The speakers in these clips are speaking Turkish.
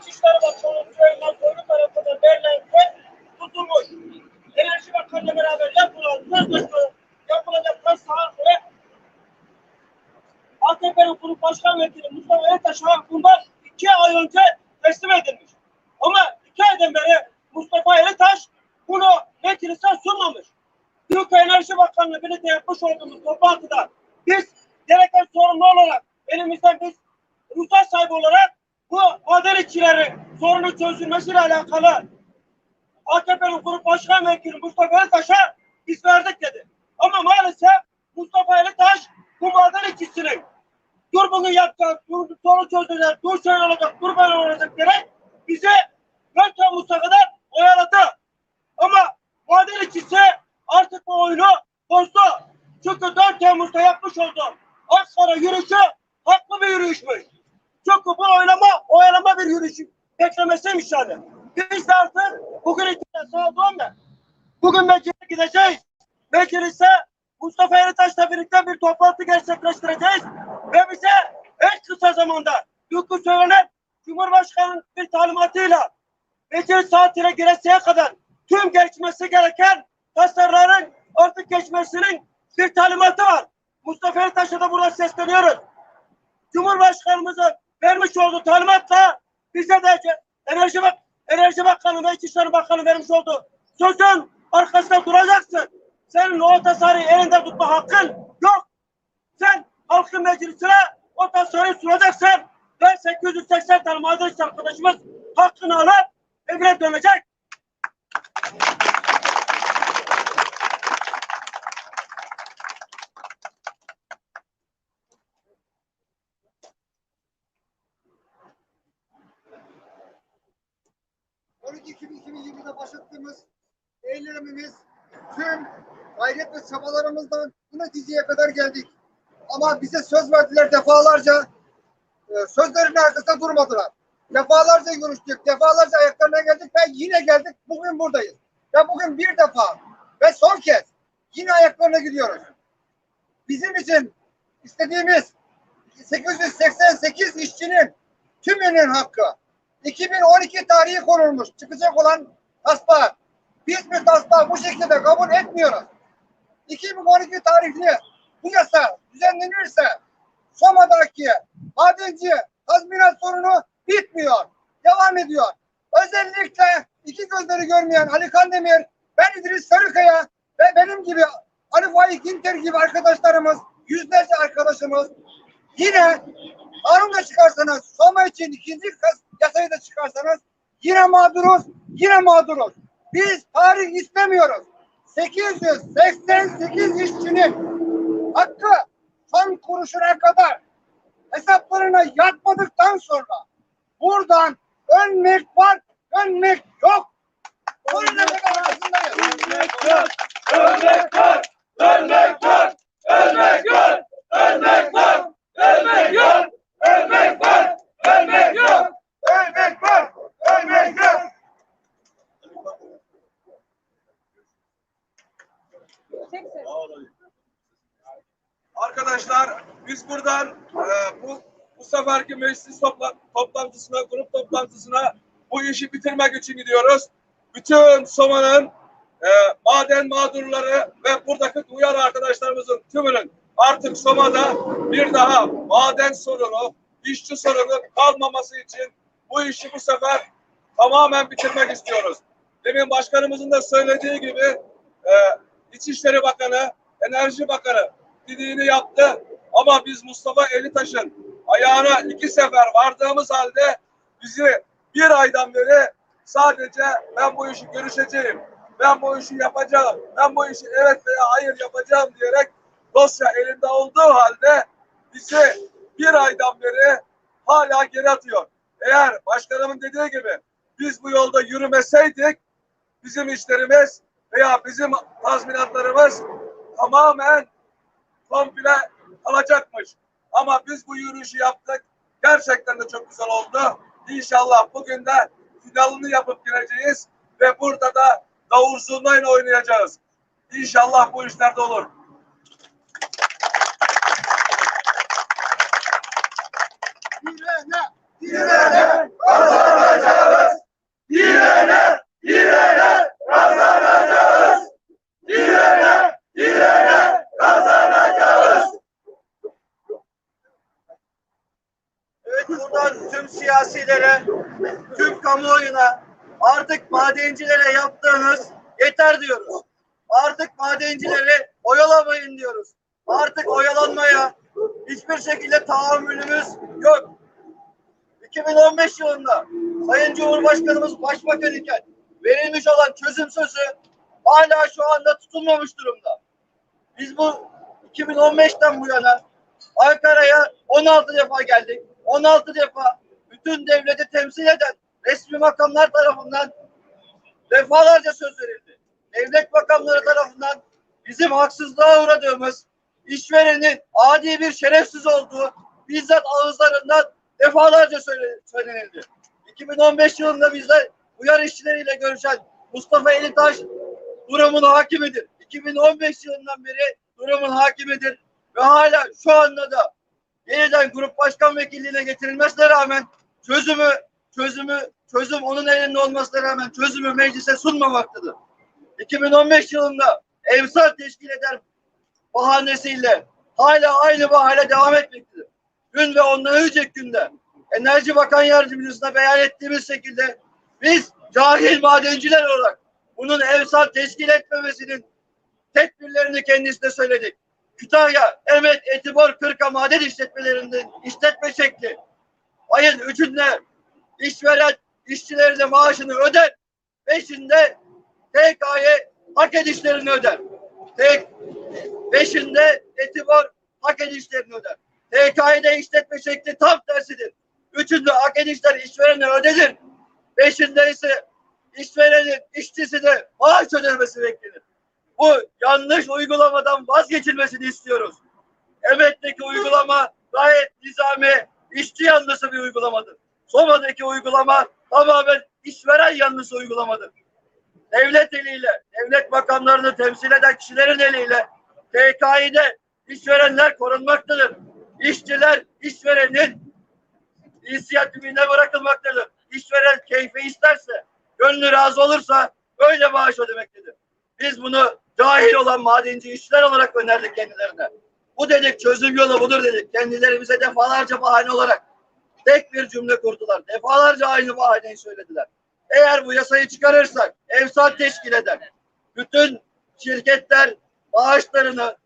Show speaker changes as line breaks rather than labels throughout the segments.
İçişleri Bakanı Süleyman Soylu tarafından verilen ve tutulmuş. Enerji Bakanı'yla beraber yapılan sözleşme yapılacak taslağa göre AKP'nin Grup Başkan Vekili Mustafa Ertaş'a bundan iki ay önce teslim edilmiş. Ama iki aydan beri Mustafa Ertaş bunu meclise sunmamış. Türk Enerji Bakanı'nla birlikte yapmış olduğumuz toplantıda biz gereken sorumlu olarak elimizden biz ruhsat sahibi olarak bu maden işçileri sorunu çözülmesiyle alakalı AKP'nin Grup Başkan Vekili Mustafa Ertaş'a biz verdik dedi. Ama maalesef Mustafa Ertaş bu maden işçisinin dur bunu yapacak, dur sorun çözecek, dur şöyle olacak, dur böyle olacak diyerek bizi 4 Temmuz'a kadar oyaladı. Ama maden işçisi artık bu oyunu bozdu. Çünkü 4 Temmuz'da yapmış olduğu Ankara yürüyüşü haklı bir yürüyüşmüş. Çünkü bu oylama, oyalama bir yürüyüş beklemesiymiş yani. Biz de artık bugün itibariyle saat 10'da bugün meclise gideceğiz. Meclise Mustafa Eritaş'la birlikte bir toplantı gerçekleştireceğiz ve bize en kısa zamanda dünkü söylenen Cumhurbaşkanı'nın bir talimatıyla meclis saatine giresiye kadar tüm geçmesi gereken tasarıların artık geçmesinin bir talimatı var. Mustafa Eritaş'a da burada sesleniyoruz. Cumhurbaşkanımızın vermiş olduğu talimatla bize de Enerji, Bak Enerji Bakanı ve İçişleri Bakanı vermiş olduğu sözün arkasında duracaksın. Senin o tasarıyı elinde tutma hakkın yok. Sen halkın meclisine o tasarıyı sunacaksın ve 880 tane arkadaşımız hakkını alıp evine dönecek.
2020'de başlattığımız eylemimiz tüm gayret ve çabalarımızdan bu neticeye kadar geldik. Ama bize söz verdiler defalarca. e, Sözlerinin arkasında durmadılar. Defalarca görüştük, defalarca ayaklarına geldik ve yine geldik. Bugün buradayız. Ve bugün bir defa ve son kez yine ayaklarına gidiyoruz. Bizim için istediğimiz 888 işçinin tümünün hakkı 2012 tarihi konulmuş çıkacak olan taslağı. Biz bir taslağı bu şekilde kabul etmiyoruz. 2012 tarihli bu yasa düzenlenirse Soma'daki madenci tazminat sorunu bitmiyor. Devam ediyor. Özellikle iki gözleri görmeyen Ali Kandemir, ben İdris Sarıkaya ve benim gibi Ali Faik İnter gibi arkadaşlarımız, yüzlerce arkadaşımız yine kanun da çıkarsanız, Soma için ikinci yasayı da çıkarsanız yine mağduruz, yine mağduruz. Biz tarih istemiyoruz. 888 işçinin hakkı son kuruşuna kadar hesaplarına yatmadıktan sonra buradan ölmek var, ölmek yok. Sonuna kadar arkasındayız.
Ölmek yok! Ölmek yok! Ölmek yok! Ölmek yok! Ölmek yok! Ölmek yok! Ölmek var! Ölmek yok!
Ölmek var, ölmek yok.
Arkadaşlar biz buradan e, bu bu seferki meclis topla, toplantısına, grup toplantısına bu işi bitirmek için gidiyoruz. Bütün Soma'nın e, maden mağdurları ve buradaki duyar arkadaşlarımızın tümünün artık Soma'da bir daha maden sorunu, işçi sorunu kalmaması için bu işi bu sefer tamamen bitirmek istiyoruz. Demin başkanımızın da söylediği gibi e, İçişleri Bakanı, Enerji Bakanı dediğini yaptı. Ama biz Mustafa Elitaş'ın ayağına iki sefer vardığımız halde bizi bir aydan beri sadece ben bu işi görüşeceğim, ben bu işi yapacağım, ben bu işi evet veya hayır yapacağım diyerek dosya elinde olduğu halde bizi bir aydan beri hala geri atıyor. Eğer başkanımın dediği gibi biz bu yolda yürümeseydik bizim işlerimiz veya bizim tazminatlarımız tamamen komple alacakmış. Ama biz bu yürüyüşü yaptık. Gerçekten de çok güzel oldu. İnşallah bugün de finalini yapıp gireceğiz ve burada da davul zurnayla oynayacağız. İnşallah bu işler de olur.
Direne, direne, kazanacağız.
Madencilere, tüm kamuoyuna artık madencilere yaptığınız yeter diyoruz. Artık madencileri oyalamayın diyoruz. Artık oyalanmaya hiçbir şekilde tahammülümüz yok. 2015 yılında Sayın Cumhurbaşkanımız başbakan iken verilmiş olan çözüm sözü hala şu anda tutulmamış durumda. Biz bu 2015'ten bu yana Ankara'ya 16 defa geldik. 16 defa bütün devleti temsil eden resmi makamlar tarafından defalarca söz verildi. Devlet makamları tarafından bizim haksızlığa uğradığımız işverenin adi bir şerefsiz olduğu bizzat ağızlarından defalarca söyle- söylenildi. 2015 yılında bizler uyar işçileriyle görüşen Mustafa Elitaş durumun hakimidir. 2015 yılından beri durumun hakimidir ve hala şu anda da yeniden grup başkan vekilliğine getirilmesine rağmen çözümü çözümü çözüm onun elinde olmasına rağmen çözümü meclise sunmamaktadır. 2015 yılında emsal teşkil eden bahanesiyle hala aynı bahane devam etmektedir. Dün ve ondan önceki günde Enerji Bakan Yardımcısına beyan ettiğimiz şekilde biz cahil madenciler olarak bunun emsal teşkil etmemesinin tedbirlerini kendisine söyledik. Kütahya, Emet, Etibor, Kırka maden işletmelerinde işletme şekli ayın üçünde işveren işçilerine maaşını öder, beşinde TK'ye hak edişlerini öder. Tek, beşinde Etibor hak edişlerini öder. TK'de işletme şekli tam tersidir. Üçünde hak edişler işverene ödenir. Beşinde ise işverenin işçisi de maaş ödenmesi beklenir. Bu yanlış uygulamadan vazgeçilmesini istiyoruz. Emetteki uygulama gayet nizami, işçi yanlısı bir uygulamadır. Soma'daki uygulama tamamen işveren yanlısı uygulamadır. Devlet eliyle, devlet makamlarını temsil eden kişilerin eliyle TKİ'de işverenler korunmaktadır. İşçiler işverenin inisiyatifine bırakılmaktadır. İşveren keyfi isterse, gönlü razı olursa öyle maaş ödemektedir. Biz bunu cahil olan madenci işçiler olarak önerdik kendilerine. Bu dedik çözüm yolu budur dedik. Kendileri bize defalarca bahane olarak tek bir cümle kurdular. Defalarca aynı bahaneyi söylediler. Eğer bu yasayı çıkarırsak emsal teşkil eder. Bütün şirketler maaşlarını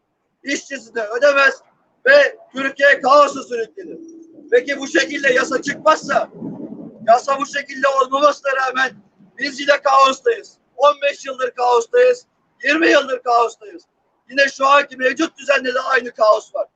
işçisine ödemez ve Türkiye kaosu sürüklenir. Peki bu şekilde yasa çıkmazsa yasa bu şekilde olmamasına rağmen biz yine kaostayız. 15 yıldır kaostayız. 20 yıldır kaostayız. Yine şu anki mevcut düzende de aynı kaos var.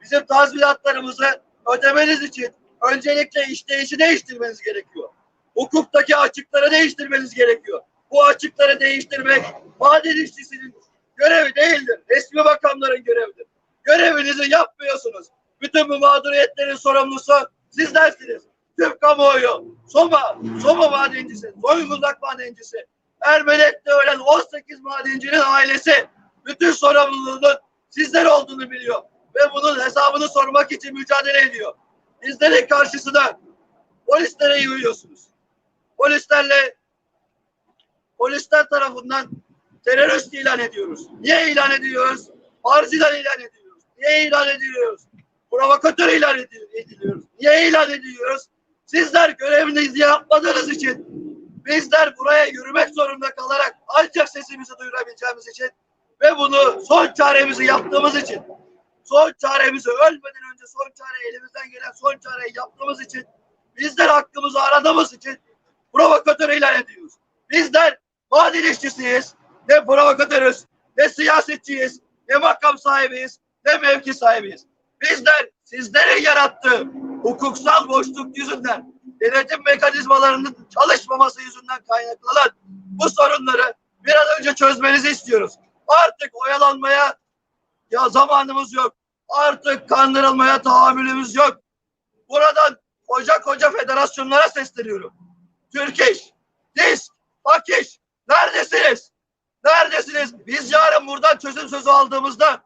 Bizim tazminatlarımızı ödemeniz için öncelikle işleyişi değiştirmeniz gerekiyor. Hukuktaki açıkları değiştirmeniz gerekiyor. Bu açıkları değiştirmek maden işçisinin görevi değildir. Resmi makamların görevidir. Görevinizi yapmıyorsunuz. Bütün bu mağduriyetlerin sorumlusu sizlersiniz. Tüm kamuoyu, Soma, Soma madencisi, Zonguldak madencisi, Ermenek'te ölen 18 madencinin ailesi bütün sorumluluğunun sizler olduğunu biliyor. Ve bunun hesabını sormak için mücadele ediyor. Bizlerin karşısına polislere yürüyorsunuz. Polislerle polisler tarafından terörist ilan ediyoruz. Niye ilan ediyoruz? Marzidan ilan ediyoruz. Niye ilan ediyoruz? Provokatör ilan edi- ediliyoruz. Niye ilan ediyoruz? Sizler görevinizi yapmadığınız için bizler buraya yürümek zorunda kalarak ancak sesimizi duyurabileceğimiz için ve bunu son çaremizi yaptığımız için son çaremizi ölmeden önce son çare elimizden gelen son çareyi yaptığımız için bizler hakkımızı aradığımız için provokatör ilan ediyoruz. Bizler maden işçisiyiz, ne provokatörüz, ne siyasetçiyiz, ne makam sahibiyiz, ne mevki sahibiyiz. Bizler sizlerin yarattığı hukuksal boşluk yüzünden, denetim mekanizmalarının çalışmaması yüzünden kaynaklanan bu sorunları bir an önce çözmenizi istiyoruz. Artık oyalanmaya ya zamanımız yok. Artık kandırılmaya tahammülümüz yok. Buradan koca koca federasyonlara sesleniyorum. Türkiş, DİSK, AKİŞ neredesiniz? Neredesiniz? Biz yarın buradan çözüm sözü aldığımızda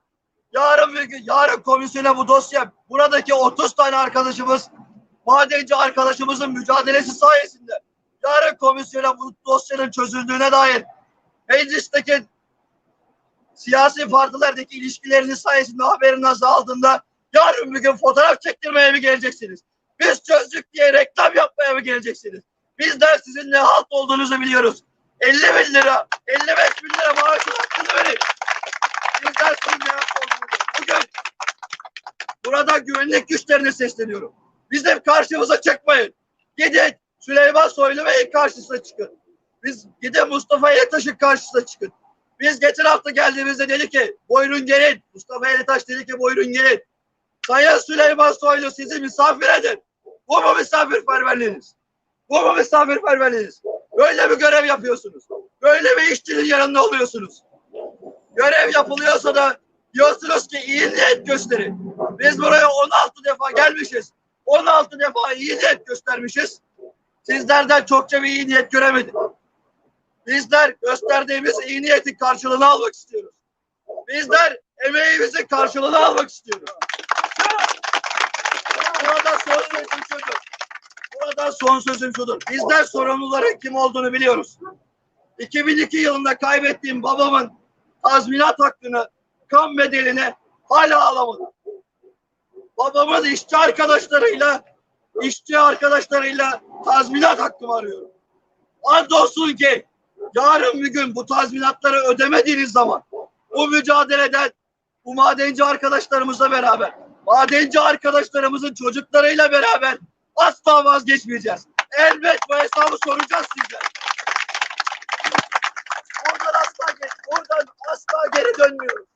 yarın bir gün, yarın komisyona bu dosya buradaki 30 tane arkadaşımız madenci arkadaşımızın mücadelesi sayesinde yarın komisyona bu dosyanın çözüldüğüne dair meclisteki siyasi partilerdeki ilişkileriniz sayesinde haberinizi aldığında yarın bir gün fotoğraf çektirmeye mi geleceksiniz? Biz çözdük diye reklam yapmaya mı geleceksiniz? Bizler sizin ne halt olduğunuzu biliyoruz. 50 bin lira, 55 bin lira maaşın hakkını verin. Bizler sizin ne halt olduğunuzu. Bugün burada güvenlik güçlerine sesleniyorum. Bizim karşımıza çıkmayın. Gidin Süleyman Soylu Bey'in karşısına çıkın. Biz gidin Mustafa Yetaş'ın karşısına çıkın. Biz geçen hafta geldiğimizde dedi ki buyurun gelin. Mustafa Yetaş dedi ki buyurun gelin. Sayın Süleyman Soylu sizi misafir edin. Bu mu misafirperverliğiniz? Bu mu misafirperverliğiniz? Böyle bir görev yapıyorsunuz. Böyle bir işçinin yanında oluyorsunuz. Görev yapılıyorsa da diyorsunuz ki iyi niyet gösterin. Biz buraya 16 defa gelmişiz. 16 defa iyi niyet göstermişiz. Sizlerden çokça bir iyi niyet göremedik. Bizler gösterdiğimiz iyi niyetin karşılığını almak istiyoruz. Bizler emeğimizin karşılığını almak istiyoruz. Burada son sözüm şudur. Burada son sözüm şudur. Bizler sorumluların kim olduğunu biliyoruz. 2002 yılında kaybettiğim babamın tazminat hakkını, kan bedelini hala alamadım. Babamın işçi arkadaşlarıyla, işçi arkadaşlarıyla tazminat hakkımı arıyorum. Andolsun ki yarın bir gün bu tazminatları ödemediğiniz zaman bu mücadeleden bu madenci arkadaşlarımızla beraber, madenci arkadaşlarımızın çocuklarıyla beraber asla vazgeçmeyeceğiz. Elbet bu hesabı soracağız sizden. Oradan asla, geç, oradan asla geri dönmüyoruz.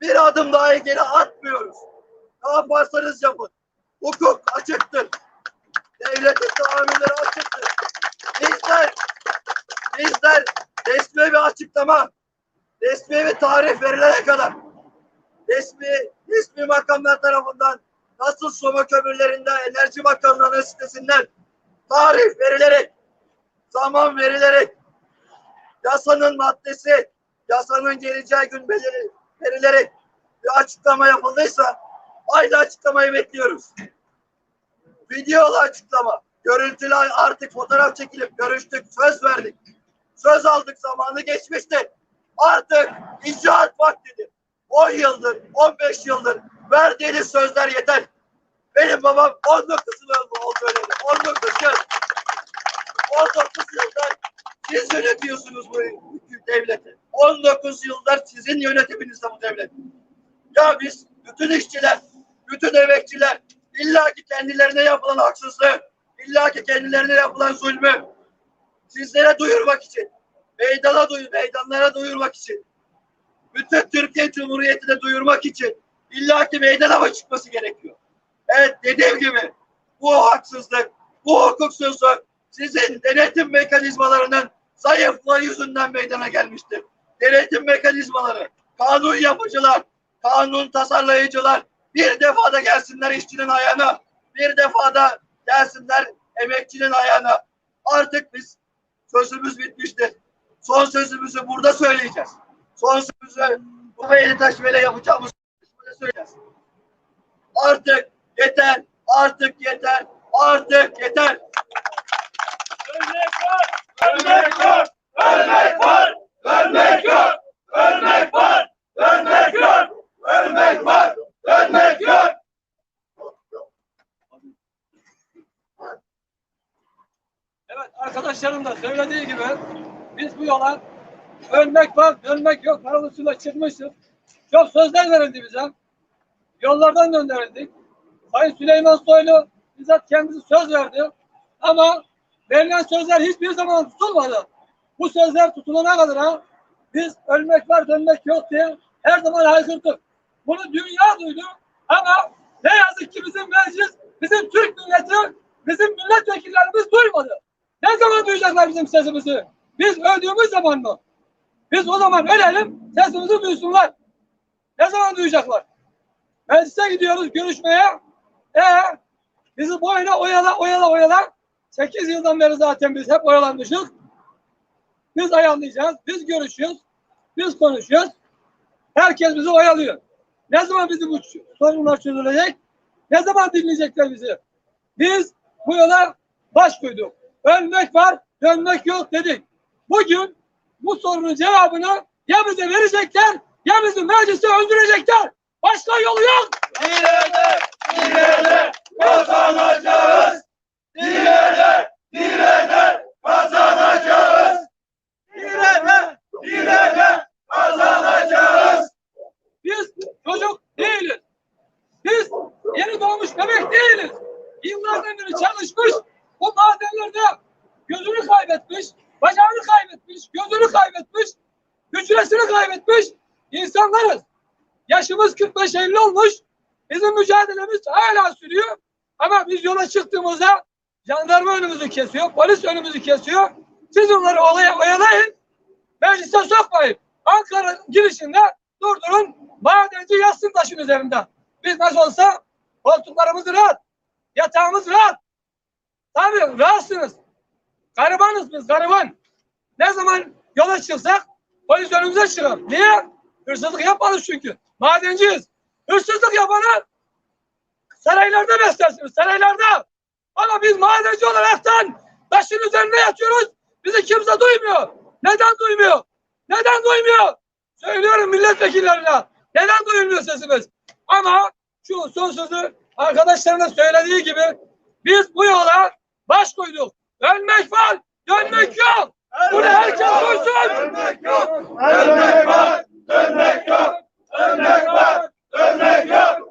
Bir adım daha geri atmıyoruz. Ne yaparsanız yapın. Hukuk açıktır. Devletin tahammülleri açıktır. Bizler, bizler resmi bir açıklama, resmi bir tarih verilene kadar resmi, resmi makamlar tarafından nasıl Soma kömürlerinde Enerji Bakanlığı'nın sitesinden tarih verilerek, zaman verilerek, yasanın maddesi, yasanın geleceği gün verilerek bir açıklama yapıldıysa aynı açıklamayı bekliyoruz. Videolu açıklama, görüntülü artık fotoğraf çekilip görüştük, söz verdik. Söz aldık zamanı geçmişti. Artık icraat vaktidir. 10 yıldır, 15 yıldır verdiğiniz sözler yeter. Benim babam 19 yıl oldu öyle. 19 yıl. 19 yıldır siz yönetiyorsunuz bu devleti. 19 yıldır sizin yönetiminizde bu devlet. Ya biz bütün işçiler, bütün emekçiler illaki kendilerine yapılan haksızlığı, illaki kendilerine yapılan zulmü sizlere duyurmak için, meydana duy, meydanlara duyurmak için, bütün Türkiye Cumhuriyeti'ne duyurmak için illaki meydana mı çıkması gerekiyor? Evet dediğim gibi bu haksızlık, bu hukuksuzluk sizin denetim mekanizmalarının zayıflığı yüzünden meydana gelmiştir. Denetim mekanizmaları, kanun yapıcılar, kanun tasarlayıcılar bir defada gelsinler işçinin ayağına, bir defada gelsinler emekçinin ayağına. Artık biz sözümüz bitmiştir. Son sözümüzü burada söyleyeceğiz. Son sözü bu Beyli Taşvele yapacağımız konuşmada söyleyeceğiz. Artık yeter, artık yeter, artık yeter.
Ölmek var! Ölmek var! Ölmek var! Ölmek yok! Ölmek var! Ölmek yok! Ölmek var! Ölmek yok!
Evet arkadaşlarım da söylediği gibi biz bu yola ölmek var, dönmek yok paralısıyla çıkmışız. Çok sözler verildi bize. Yollardan gönderildik. Sayın Süleyman Soylu bizzat kendisi söz verdi. Ama verilen sözler hiçbir zaman tutulmadı. Bu sözler tutulana kadar biz ölmek var, dönmek yok diye her zaman haykırdık. Bunu dünya duydu ama ne yazık ki bizim meclis, bizim Türk milleti, bizim milletvekillerimiz duymadı. Ne zaman duyacaklar bizim sesimizi? Biz öldüğümüz zaman mı? Biz o zaman ölelim, sesimizi duysunlar. Ne zaman duyacaklar? Meclise gidiyoruz görüşmeye. E bizi boyuna oyala oyala oyala. 8 yıldan beri zaten biz hep oyalanmışız. Biz ayarlayacağız, biz görüşüyoruz, biz konuşuyoruz. Herkes bizi oyalıyor. Ne zaman bizim bu sorunlar çözülecek? Ne zaman dinleyecekler bizi? Biz bu yola baş koyduk. Ölmek var, dönmek yok dedik. Bugün bu sorunun cevabını ya bize verecekler ya bizi mecliste öldürecekler. Başka yolu yok.
İleride! İleride!
kazanacağız. Direne, direne kazanacağız. Direne, direne kazanacağız.
Biz çocuk değiliz. Biz yeni doğmuş bebek değiliz. Yıllardan beri çalışmış, bu madenlerde gözünü kaybetmiş, bacağını kaybetmiş, gözünü kaybetmiş, hücresini kaybetmiş insanlarız. Yaşımız 45-50 olmuş. Bizim mücadelemiz hala sürüyor. Ama biz yola çıktığımızda jandarma önümüzü kesiyor, polis önümüzü kesiyor. Siz onları olaya oyalayın, meclise sokmayın. Ankara girişinde durdurun, madenci yatsın taşın üzerinde. Biz nasıl olsa koltuklarımız rahat, yatağımız rahat. Tabii rahatsınız. Garibanız biz, gariban. Ne zaman yola çıksak polis önümüze çıkar. Niye? Hırsızlık yapmadık çünkü. Madenciyiz. Hırsızlık yapanı saraylarda beslersiniz, saraylarda. Ama biz madenci olaraktan taşın üzerinde yatıyoruz. Bizi kimse duymuyor. Neden duymuyor? Neden duymuyor? Söylüyorum milletvekillerine. Neden duyulmuyor sesimiz? Ama şu son sözü arkadaşların da söylediği gibi biz bu yola baş koyduk. Ölmek var, dönmek yok. Bunu herkes duysun.
Dönmek yok, dönmek var, dönmek yok, dönmek var, dönmek yok.